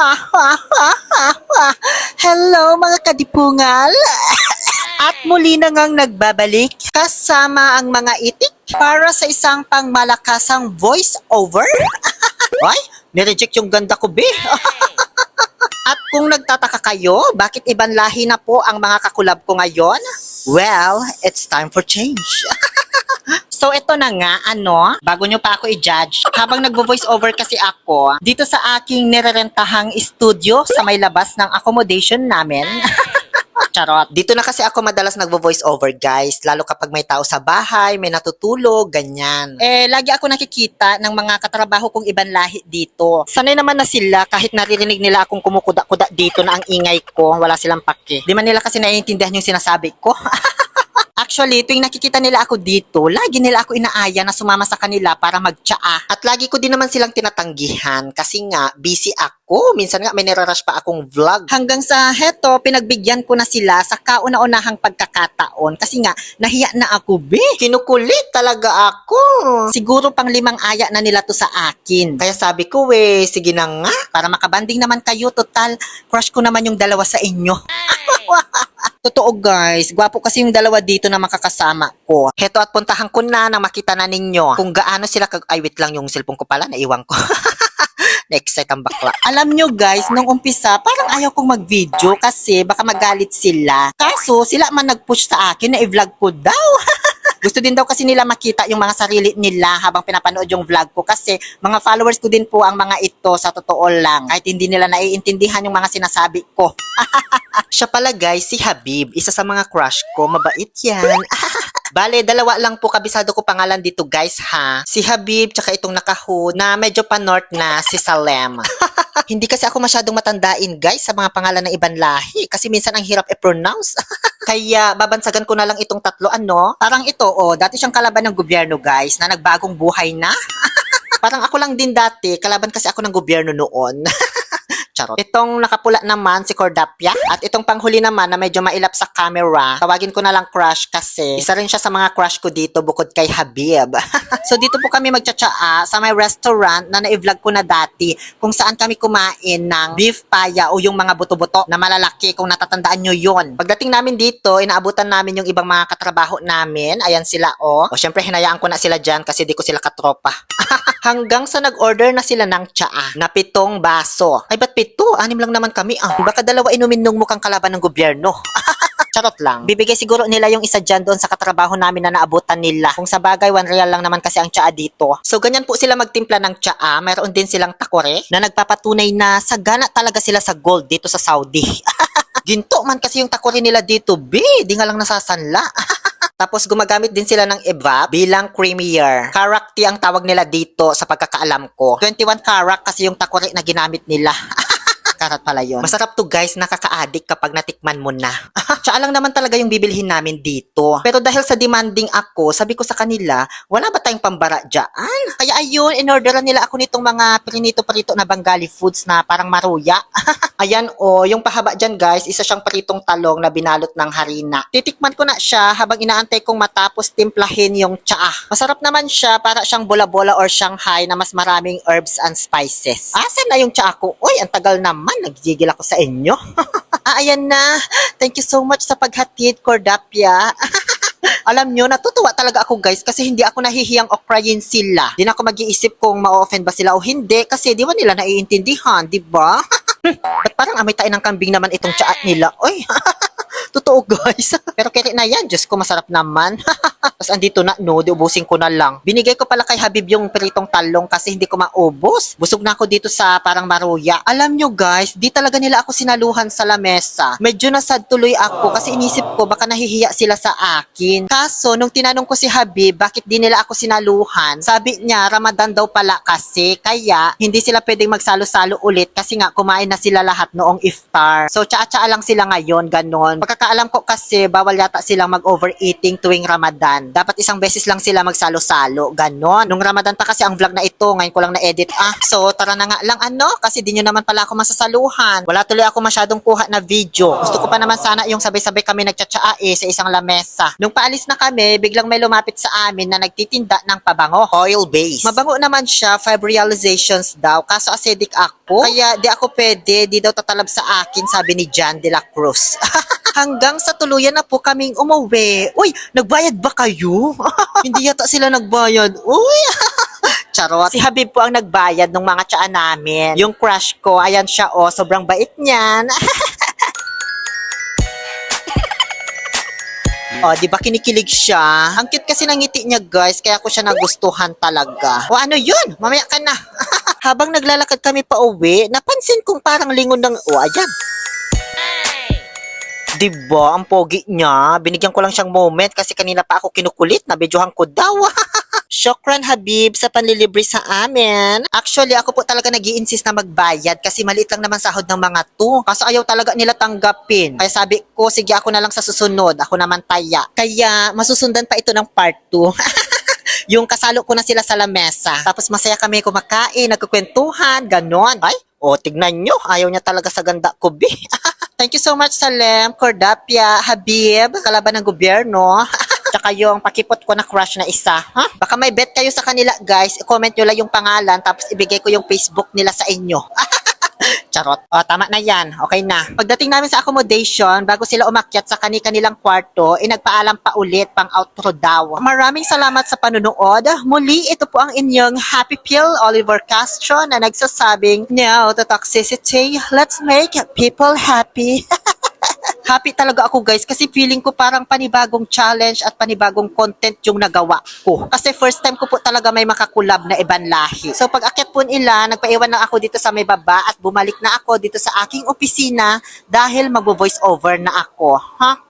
Hello mga kadipungal! At muli na ngang nagbabalik kasama ang mga itik para sa isang pangmalakasang voice over. Ay, nireject yung ganda ko, be. At kung nagtataka kayo, bakit ibang lahi na po ang mga kakulab ko ngayon? Well, it's time for change. So ito na nga, ano, bago nyo pa ako i-judge, habang nagvo-voice over kasi ako, dito sa aking nirerentahang studio sa may labas ng accommodation namin. Charot. Dito na kasi ako madalas nagvo-voice over, guys. Lalo kapag may tao sa bahay, may natutulog, ganyan. Eh, lagi ako nakikita ng mga katrabaho kong ibang lahi dito. Sanay naman na sila kahit naririnig nila akong kumukuda-kuda dito na ang ingay ko, wala silang pake. Di man nila kasi naiintindihan yung sinasabi ko. Actually, tuwing nakikita nila ako dito, lagi nila ako inaaya na sumama sa kanila para magtsaa. At lagi ko din naman silang tinatanggihan kasi nga, busy ako. Minsan nga may nirarush pa akong vlog. Hanggang sa heto, pinagbigyan ko na sila sa kauna-unahang pagkakataon kasi nga, nahiya na ako, be. Kinukulit talaga ako. Siguro pang limang aya na nila to sa akin. Kaya sabi ko, eh, sige na nga. Para makabanding naman kayo, total, crush ko naman yung dalawa sa inyo. Totoo guys, gwapo kasi yung dalawa dito na makakasama ko. Heto at puntahan ko na nang makita na ninyo kung gaano sila kag... Ay, wait lang yung cellphone ko pala, naiwan ko. Na-excite ang bakla. Alam nyo guys, nung umpisa, parang ayaw kong mag-video kasi baka magalit sila. Kaso, sila man nag-push sa akin na i-vlog ko daw. Gusto din daw kasi nila makita yung mga sarili nila habang pinapanood yung vlog ko kasi mga followers ko din po ang mga ito sa totoo lang. Kahit hindi nila naiintindihan yung mga sinasabi ko. Siya pala guys, si Habib. Isa sa mga crush ko. Mabait yan. Bale, dalawa lang po kabisado ko pangalan dito guys ha. Si Habib tsaka itong nakaho na medyo pa-north na si Salem. Hindi kasi ako masyadong matandain guys sa mga pangalan ng ibang lahi kasi minsan ang hirap i-pronounce. Kaya babansagan ko na lang itong tatlo ano. Parang ito oh, dati siyang kalaban ng gobyerno guys na nagbagong buhay na. Parang ako lang din dati, kalaban kasi ako ng gobyerno noon. Charot. Itong nakapula naman si Cordapia at itong panghuli naman na medyo mailap sa camera, tawagin ko na lang crush kasi isa rin siya sa mga crush ko dito bukod kay Habib. so dito po kami magtsatsaa sa may restaurant na na-vlog ko na dati kung saan kami kumain ng beef paya o yung mga buto-buto na malalaki kung natatandaan nyo yon. Pagdating namin dito, inaabutan namin yung ibang mga katrabaho namin. Ayan sila oh. O syempre hinayaan ko na sila dyan kasi di ko sila katropa. Hanggang sa nag-order na sila ng tsaa na pitong baso. Ay, ba't pito? Anim lang naman kami. Ah, baka dalawa inumin nung mukhang kalaban ng gobyerno. Charot lang. Bibigay siguro nila yung isa dyan doon sa katrabaho namin na naabutan nila. Kung sa bagay, one real lang naman kasi ang tsaa dito. So, ganyan po sila magtimpla ng tsaa. Mayroon din silang takore na nagpapatunay na sagana talaga sila sa gold dito sa Saudi. Ginto man kasi yung takore nila dito, be. Di nga lang nasasanla. Tapos gumagamit din sila ng evap bilang creamier. Karak tea ang tawag nila dito sa pagkakaalam ko. 21 karak kasi yung takore na ginamit nila. Karat pala yun. Masarap to guys, nakaka-addict kapag natikman mo na. Tsaka lang naman talaga yung bibilhin namin dito. Pero dahil sa demanding ako, sabi ko sa kanila, wala ba tayong pambara dyan? Kaya ayun, inorderan nila ako nitong mga prinito-prito na Bengali foods na parang maruya. Ayan o, oh, yung pahaba dyan guys, isa siyang pritong talong na binalot ng harina. Titikman ko na siya habang inaantay kong matapos timplahin yung tsaa. Masarap naman siya, para siyang bola-bola or Shanghai na mas maraming herbs and spices. Asan na yung tsaa ko? Uy, ang tagal naman, naggigil ako sa inyo. ah, ayan na. Thank you so much sa paghatid, Cordapia. Alam nyo, natutuwa talaga ako guys kasi hindi ako nahihiyang okrayin sila. Di na ako mag-iisip kung ma-offend ba sila o hindi kasi di ba nila naiintindihan, di ba? Ba't parang amoy tayo ng kambing naman itong tsaat nila? Oy, Totoo guys. Pero kaya na yan, Diyos ko masarap naman. Tapos andito na, no, di ubusin ko na lang. Binigay ko pala kay Habib yung pritong talong kasi hindi ko maubos. Busog na ako dito sa parang maruya. Alam nyo guys, di talaga nila ako sinaluhan sa lamesa. Medyo nasad tuloy ako kasi inisip ko baka nahihiya sila sa akin. Kaso, nung tinanong ko si Habib, bakit di nila ako sinaluhan, sabi niya, Ramadan daw pala kasi, kaya hindi sila pwedeng magsalo-salo ulit kasi nga kumain na sila lahat noong iftar. So, tsaa-tsaa lang sila ngayon, ganon. Pagka pagkakaalam ko kasi bawal yata silang mag-overeating tuwing Ramadan. Dapat isang beses lang sila magsalo-salo. Ganon. Nung Ramadan pa kasi ang vlog na ito, ngayon ko lang na-edit. Ah, so tara na nga lang ano, kasi di nyo naman pala ako masasaluhan. Wala tuloy ako masyadong kuha na video. Gusto ko pa naman sana yung sabay-sabay kami nagtsatsae sa isang lamesa. Nung paalis na kami, biglang may lumapit sa amin na nagtitinda ng pabango. Oil base. Mabango naman siya, five realizations daw. Kaso acidic ako. Kaya di ako pwede, di daw tatalab sa akin, sabi ni John de la Cruz. Hanggang sa tuluyan na po kaming umuwi. Uy, nagbayad ba kayo? Hindi yata sila nagbayad. Uy, Charot. Si Habib po ang nagbayad ng mga tsaa namin. Yung crush ko, ayan siya oh, sobrang bait niyan. Oh, di ba kinikilig siya? Ang cute kasi ng ngiti niya, guys, kaya ko siya nagustuhan talaga. O ano yun? Mamaya ka na. Habang naglalakad kami pa uwi, napansin kong parang lingon ng... O, ayan. Diba, ang pogi niya. Binigyan ko lang siyang moment kasi kanina pa ako kinukulit na videohan ko daw. Shokran Habib sa panlilibre sa amin. Actually, ako po talaga nag insist na magbayad kasi maliit lang naman sahod ng mga to. Kaso ayaw talaga nila tanggapin. Kaya sabi ko, sige ako na lang sa susunod. Ako naman taya. Kaya masusundan pa ito ng part 2. yung kasalo ko na sila sa lamesa. Tapos masaya kami kumakain, nagkukwentuhan, ganon. Ay, o tignan nyo, ayaw niya talaga sa ganda ko, be. Thank you so much, Salem, Cordapia, Habib, kalaban ng gobyerno. Tsaka yung pakipot ko na crush na isa. Ha? Baka may bet kayo sa kanila, guys. I-comment nyo lang yung pangalan, tapos ibigay ko yung Facebook nila sa inyo. Charot. O, tama na yan. Okay na. Pagdating namin sa accommodation, bago sila umakyat sa kani-kanilang kwarto, eh nagpaalam pa ulit pang outro daw. Maraming salamat sa panunood. Muli, ito po ang inyong Happy Pill Oliver Castro na nagsasabing, No to toxicity. Let's make people happy. Happy talaga ako guys kasi feeling ko parang panibagong challenge at panibagong content yung nagawa ko. Kasi first time ko po talaga may makakulab na ibang lahi. So pag akit po nila, nagpaiwan lang ako dito sa may baba at bumalik na ako dito sa aking opisina dahil magbo-voice over na ako. Ha?